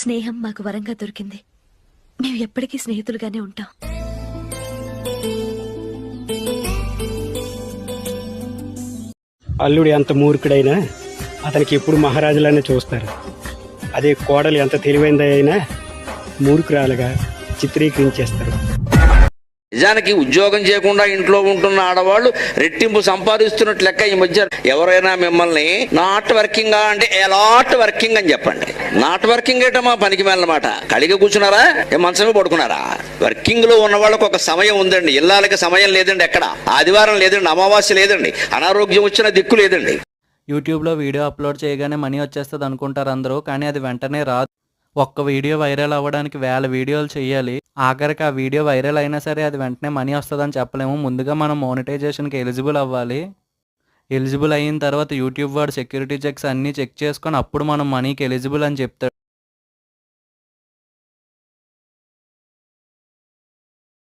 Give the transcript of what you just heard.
స్నేహం మాకు వరంగా దొరికింది. మేము ఎప్పటికీ స్నేహితులుగానే ఉంటాం. అల్లుడు ఎంత మూర్ఖుడైనా అతనికి ఎప్పుడు మహారాజులానే చూస్తారు. అదే కోడలు ఎంత తెలివైందైనా మూర్ఖురాలుగా చిత్రీకరించేస్తారు. నిజానికి ఉద్యోగం చేయకుండా ఇంట్లో ఉంటున్న ఆడవాళ్ళు రెట్టింపు సంపాదిస్తున్నట్లు లెక్క ఈ మధ్య ఎవరైనా మిమ్మల్ని నాట్ వర్కింగ్ అంటే ఎలాట్ వర్కింగ్ అని చెప్పండి. నాట్ వర్కింగ్ ఏటో మా పనికి మేలన్నమాట కలిగి కూర్చున్నారా? ఏ మంచమే పడుకున్నారా? వర్కింగ్లో ఉన్న వాళ్ళకి ఒక సమయం ఉందండి. ఇళ్ళకి సమయం లేదండి ఎక్కడ. ఆదివారం లేదండి అమావాస్య లేదండి. అనారోగ్యం వచ్చిన దిక్కు లేదండి. యూట్యూబ్లో వీడియో అప్లోడ్ చేయగానే మనీ వచ్చేస్తుంది అనుకుంటారు అందరూ కానీ అది వెంటనే రాదు. ఒక్క వీడియో వైరల్ అవ్వడానికి వేల వీడియోలు చేయాలి. ఆఖరికి ఆ వీడియో వైరల్ అయినా సరే అది వెంటనే మనీ వస్తుందని చెప్పలేము. ముందుగా మనం మోనిటైజేషన్కి ఎలిజిబుల్ అవ్వాలి. ఎలిజిబుల్ అయిన తర్వాత యూట్యూబ్ వాడు సెక్యూరిటీ చెక్స్ అన్నీ చెక్ చేసుకొని అప్పుడు మనం మనీకి ఎలిజిబుల్ అని చెప్తాడు.